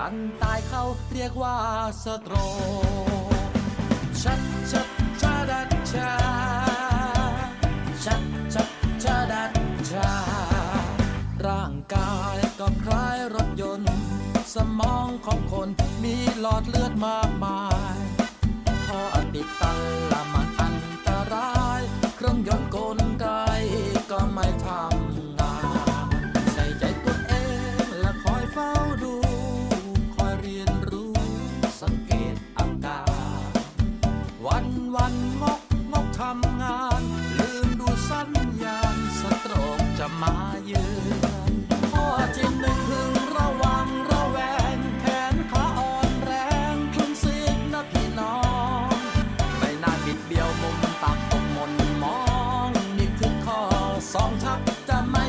ตันตายเขาเรียกว่าสโตรกชัดชัดชาดัดชาชัดชัดชาดัดชา ร่างกายก็คล้ายรถยนต์ สมองของคนมีหลอดเลือดมากมาย วันงกงกทำงาน ลืมดูสัญญาณสตรอกจะมาเยือนพ่อจิหนึกถึงระวังระแวงแขนขาอ่อนแรงคลุมซิกนะพี่น้องไม่น่าบิดเบี้ยวมุมตักตกมนมอง นี่คือข้อสองทักจะไม่